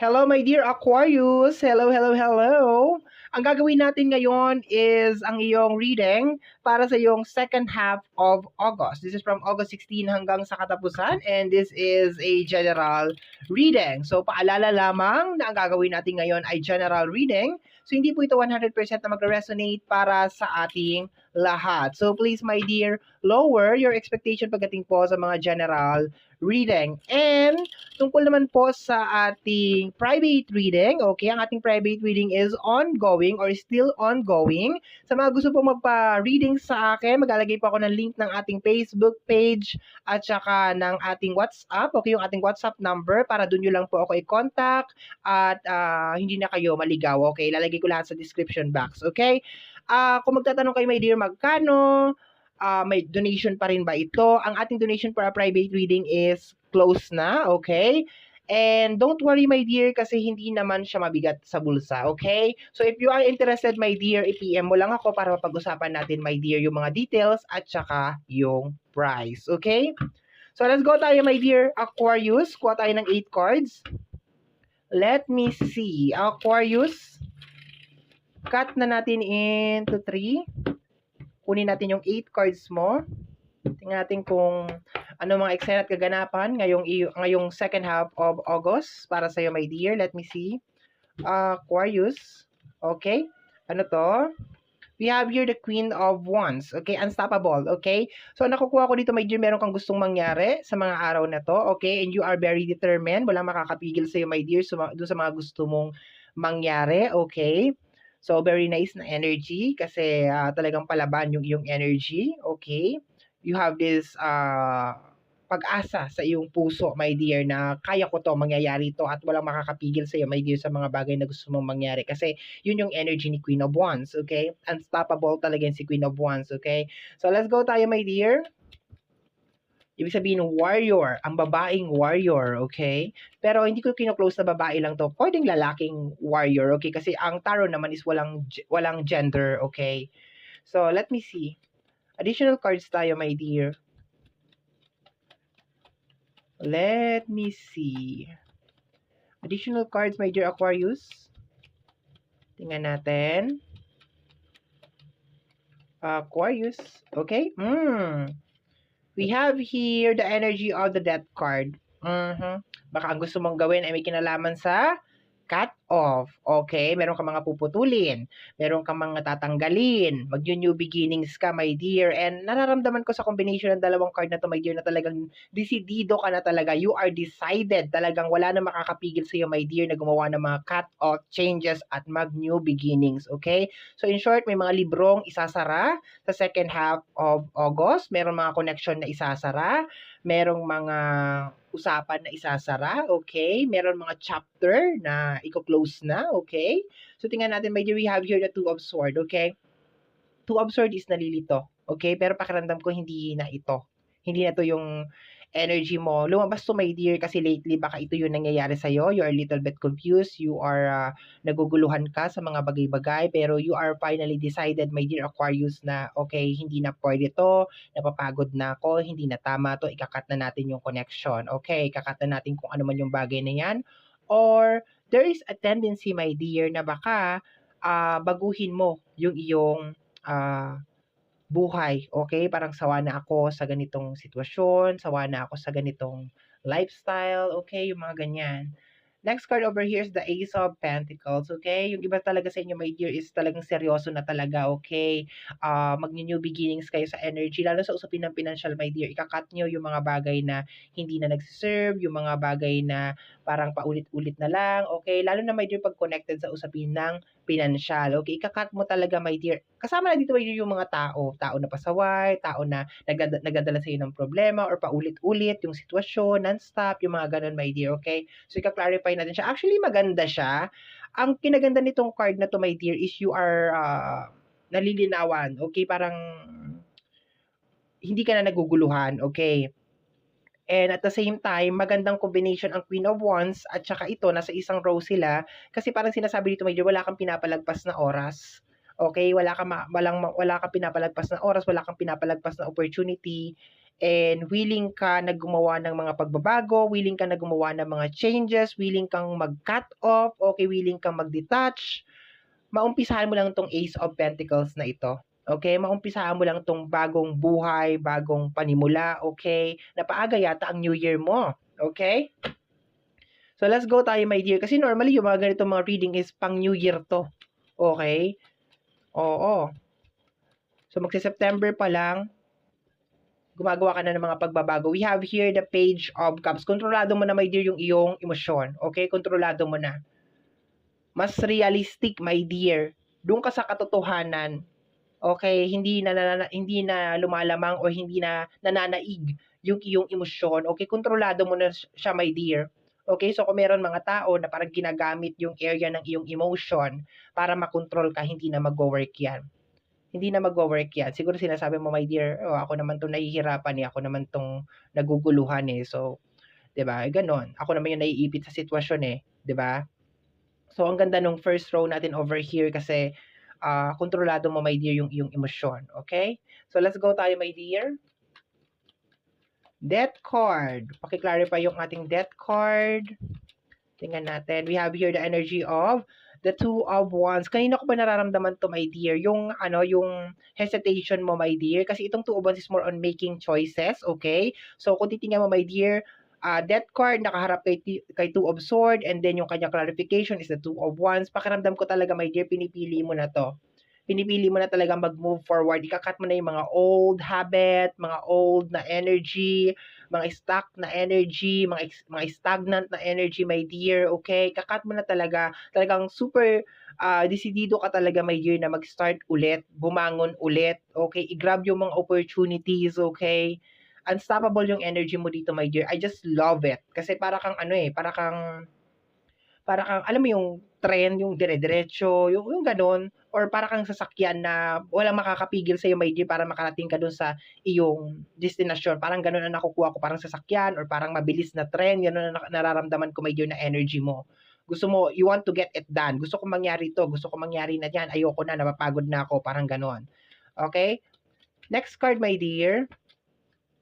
Hello, my dear Aquarius. Hello, hello, hello. Ang gagawin natin ngayon is ang iyong reading para sa iyong second half of August. This is from August 16 hanggang sa katapusan and this is a general reading. So, paalala lamang na ang gagawin natin ngayon ay general reading. So, hindi po ito 100% na magre-resonate para sa ating lahat. So, please, my dear, lower your expectation pagdating po sa mga general reading. And tungkol naman po sa ating private reading, okay, ang ating private reading is ongoing or still ongoing. Sa mga gusto pong magpa-reading sa akin, maglalagay po ako ng link ng ating Facebook page at saka ng ating WhatsApp, okay, yung ating WhatsApp number para doon nyo lang po ako i-contact at uh, hindi na kayo maligaw, okay? Lalagay ko lahat sa description box, okay? Uh, kung magtatanong kayo, my dear, magkano, uh, may donation pa rin ba ito? Ang ating donation para private reading is close na, okay? And don't worry, my dear, kasi hindi naman siya mabigat sa bulsa, okay? So, if you are interested, my dear, i-PM mo lang ako para mapag-usapan natin, my dear, yung mga details at saka yung price, okay? So, let's go tayo, my dear, Aquarius. Kuha tayo ng 8 cards. Let me see. Aquarius. Cut na natin into 3 kunin natin yung 8 cards mo. Tingnan natin kung ano mga excited at kaganapan ngayong, ngayong second half of August para sa iyo, my dear. Let me see. Uh, Aquarius. Okay. Ano to? We have here the Queen of Wands. Okay, unstoppable. Okay? So, nakukuha ko dito, my dear, meron kang gustong mangyari sa mga araw na to. Okay? And you are very determined. Walang makakapigil sa iyo, my dear, doon sa mga gusto mong mangyari. Okay? So, very nice na energy kasi uh, talagang palaban yung iyong energy. Okay? You have this uh, pag-asa sa iyong puso, my dear, na kaya ko to, mangyayari to at walang makakapigil sa iyo, my dear, sa mga bagay na gusto mong mangyari. Kasi yun yung energy ni Queen of Wands, okay? Unstoppable talaga si Queen of Wands, okay? So, let's go tayo, my dear. Ibig sabihin, warrior, ang babaeng warrior, okay? Pero hindi ko kino-close na babae lang to. Pwedeng lalaking warrior, okay? Kasi ang tarot naman is walang, walang gender, okay? So, let me see. Additional cards tayo, my dear. Let me see. Additional cards, my dear Aquarius. Tingnan natin. Aquarius. Okay. Hmm. We have here the energy of the death card. Mm-hmm. Baka gusto mong gawin ay may kinalaman sa cut off. Okay? Meron ka mga puputulin. Meron ka mga tatanggalin. Mag-new beginnings ka, my dear. And nararamdaman ko sa combination ng dalawang card na to, my dear, na talagang decidido ka na talaga. You are decided. Talagang wala na makakapigil sa iyo, my dear, na gumawa ng mga cut off changes at mag-new beginnings. Okay? So, in short, may mga librong isasara sa second half of August. Meron mga connection na isasara. Merong mga usapan na isasara, okay? Meron mga chapter na i-close na, okay? So, tingnan natin, dear, we have here the Two of Sword, okay? Two of Sword is nalilito, okay? Pero pakiramdam ko hindi na ito. Hindi na to yung energy mo. Lumabas to, my dear, kasi lately baka ito yung nangyayari sa'yo. You are a little bit confused. You are uh, naguguluhan ka sa mga bagay-bagay. Pero you are finally decided, my dear Aquarius, na okay, hindi na pwede to. Napapagod na ako. Hindi na tama to. Ikakat na natin yung connection. Okay, ikakat na natin kung ano man yung bagay na yan. Or, there is a tendency, my dear, na baka uh, baguhin mo yung iyong uh, buhay, okay? Parang sawa na ako sa ganitong sitwasyon, sawa na ako sa ganitong lifestyle, okay? Yung mga ganyan. Next card over here is the Ace of Pentacles, okay? Yung iba talaga sa inyo, my dear, is talagang seryoso na talaga, okay? Uh, Mag-new beginnings kayo sa energy, lalo sa usapin ng financial, my dear. Ikakat nyo yung mga bagay na hindi na nagsiserve, yung mga bagay na parang paulit-ulit na lang, okay? Lalo na, my dear, pag connected sa usapin ng financial, okay? Ikakat mo talaga, my dear. Kasama na dito, my dear, yung mga tao. Tao na pasaway, tao na nagdadala, nagdadala sa iyo ng problema or paulit-ulit yung sitwasyon, non-stop, yung mga ganun, my dear, okay? So, ika-clarify natin siya. Actually, maganda siya. Ang kinaganda nitong card na to, my dear, is you are uh, nalilinawan. Okay, parang hindi ka na naguguluhan. Okay. And at the same time, magandang combination ang Queen of Wands at saka ito, nasa isang row sila. Kasi parang sinasabi dito, dear, wala kang pinapalagpas na oras. Okay, wala kang walang wala kang pinapalagpas na oras, wala kang pinapalagpas na opportunity and willing ka na gumawa ng mga pagbabago, willing ka na gumawa ng mga changes, willing kang mag-cut off, okay, willing kang mag-detach, maumpisahan mo lang tong Ace of Pentacles na ito. Okay, maumpisahan mo lang tong bagong buhay, bagong panimula, okay? Napaaga yata ang New Year mo, okay? So, let's go tayo, my dear. Kasi normally, yung mga ganito mga reading is pang New Year to. Okay? Oo. So, magsa-September pa lang, gumagawa ka na ng mga pagbabago. We have here the page of cups. Kontrolado mo na, my dear, yung iyong emosyon. Okay? Kontrolado mo na. Mas realistic, my dear. Doon ka sa katotohanan. Okay? Hindi na, na, hindi na lumalamang o hindi na nananaig yung iyong emosyon. Okay? Kontrolado mo na siya, my dear. Okay, so kung meron mga tao na parang ginagamit yung area ng iyong emotion para makontrol ka, hindi na mag-work yan. Hindi na mag-work yan. Siguro sinasabi mo, my dear, oh, ako naman tong nahihirapan eh, ako naman tong naguguluhan eh. So, 'di ba? Ganon. Ako naman yung naiipit sa sitwasyon eh, 'di ba? So, ang ganda nung first row natin over here kasi uh, kontrolado mo, my dear, yung iyong emosyon. Okay? So, let's go tayo, my dear. Death card. Paki-clarify yung ating death card. Tingnan natin. We have here the energy of the two of wands. Kanina ko ba nararamdaman to, my dear? Yung, ano, yung hesitation mo, my dear. Kasi itong two of wands is more on making choices, okay? So, kung titingnan mo, my dear, uh, death card, nakaharap kay, kay two of sword, and then yung kanya clarification is the two of wands. Pakiramdam ko talaga, my dear, pinipili mo na to pinipili mo na talaga mag-move forward. Ikakat mo na yung mga old habit, mga old na energy, mga stuck na energy, mga, mga stagnant na energy, my dear, okay? Kakat mo na talaga. Talagang super uh, desidido ka talaga, my dear, na mag-start ulit, bumangon ulit, okay? I-grab yung mga opportunities, okay? Unstoppable yung energy mo dito, my dear. I just love it. Kasi para kang ano eh, para kang para kang, alam mo yung trend, yung dire-diretso, yung, yung ganun, or para kang sasakyan na walang makakapigil sa iyo, my dear, para makarating ka dun sa iyong destination. Parang ganun ang nakukuha ko, parang sasakyan, or parang mabilis na trend, yun ang nararamdaman ko, my dear, na energy mo. Gusto mo, you want to get it done. Gusto ko mangyari to, gusto ko mangyari na yan, ayoko na, napapagod na ako, parang ganun. Okay? Next card, my dear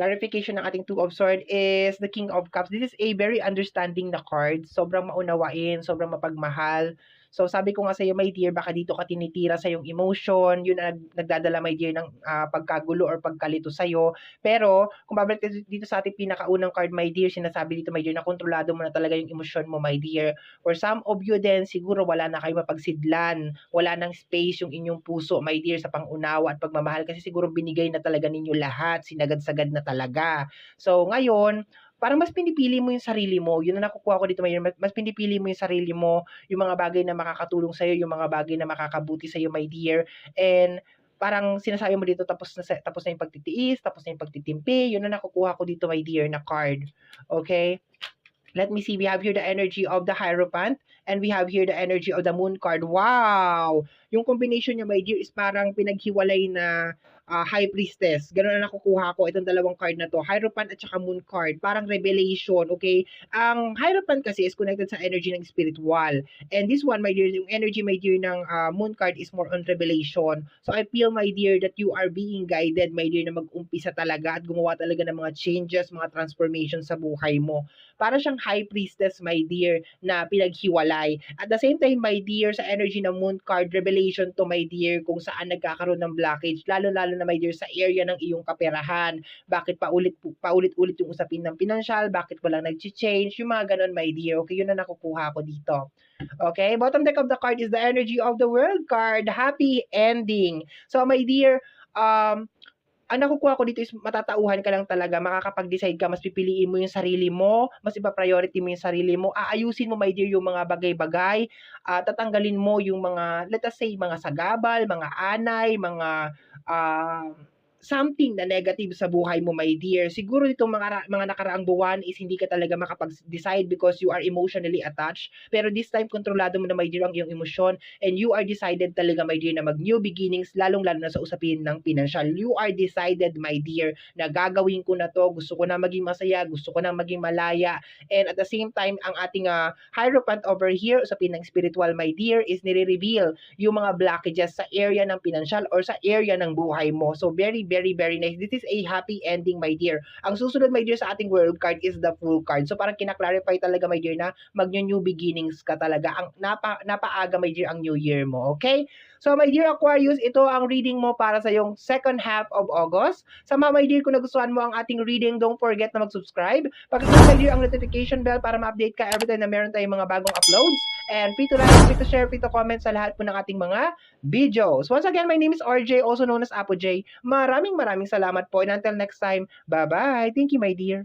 clarification ng ating Two of Swords is the King of Cups. This is a very understanding na card. Sobrang maunawain, sobrang mapagmahal. So sabi ko nga sa iyo, my dear, baka dito ka tinitira sa yung emotion, yun ang nagdadala, my dear, ng uh, pagkagulo or pagkalito sa iyo. Pero kung babalik dito sa ating pinakaunang card, my dear, sinasabi dito, my dear, na kontrolado mo na talaga yung emotion mo, my dear. For some of you din, siguro wala na kayo mapagsidlan, wala nang space yung inyong puso, my dear, sa pangunawa at pagmamahal kasi siguro binigay na talaga ninyo lahat, sinagad-sagad na talaga. So ngayon, parang mas pinipili mo yung sarili mo. Yun na nakukuha ko dito. Mas, mas pinipili mo yung sarili mo, yung mga bagay na makakatulong sa'yo, yung mga bagay na makakabuti sa'yo, my dear. And parang sinasabi mo dito tapos na tapos na yung pagtitiis, tapos na yung pagtitimpi. Yun na nakukuha ko dito, my dear, na card. Okay? Let me see. We have here the energy of the Hierophant and we have here the energy of the Moon card. Wow! Yung combination niya, my dear, is parang pinaghiwalay na uh, High Priestess. Ganun na nakukuha ko itong dalawang card na to. Hierophant at saka Moon card. Parang revelation, okay? Ang Hierophant kasi is connected sa energy ng spiritual. And this one, my dear, yung energy, my dear, ng uh, Moon card is more on revelation. So I feel, my dear, that you are being guided, my dear, na mag-umpisa talaga at gumawa talaga ng mga changes, mga transformations sa buhay mo. Para siyang High Priestess, my dear, na pinaghiwalay. At the same time, my dear, sa energy ng Moon card, revelation to, my dear, kung saan nagkakaroon ng blockage, lalo-lalo na my dear sa area ng iyong kaperahan. Bakit paulit paulit-ulit yung usapin ng pinansyal? Bakit walang nag-change? Yung mga ganun, my dear. Okay, yun na nakukuha ko dito. Okay, bottom deck of the card is the energy of the world card. Happy ending. So, my dear, um, ang nakukuha ko dito is matatauhan ka lang talaga, makakapag-decide ka, mas pipiliin mo yung sarili mo, mas ipa-priority mo yung sarili mo, aayusin mo, my dear, yung mga bagay-bagay, uh, tatanggalin mo yung mga, let us say, mga sagabal, mga anay, mga uh, something na negative sa buhay mo, my dear. Siguro itong mga, mga nakaraang buwan is hindi ka talaga makapag-decide because you are emotionally attached. Pero this time, kontrolado mo na, my dear, ang iyong emosyon and you are decided talaga, my dear, na mag-new beginnings, lalong-lalo na sa usapin ng financial. You are decided, my dear, na gagawin ko na to, gusto ko na maging masaya, gusto ko na maging malaya. And at the same time, ang ating uh, Hierophant over here, usapin ng spiritual, my dear, is nire-reveal yung mga blockages sa area ng financial or sa area ng buhay mo. So, very very, very nice. This is a happy ending, my dear. Ang susunod, my dear, sa ating world card is the full card. So, parang kinaklarify talaga, my dear, na mag-new beginnings ka talaga. Ang napa, napaaga, my dear, ang new year mo. Okay? So, my dear Aquarius, ito ang reading mo para sa yung second half of August. Sa mga, my dear, kung nagustuhan mo ang ating reading, don't forget na mag-subscribe. Pakiclick, my ang notification bell para ma-update ka every time na meron tayong mga bagong uploads. And free to like, free to share, free to comment sa lahat po ng ating mga videos. Once again, my name is RJ, also known as Apo J. Maraming maraming salamat po. And until next time, bye-bye. Thank you, my dear.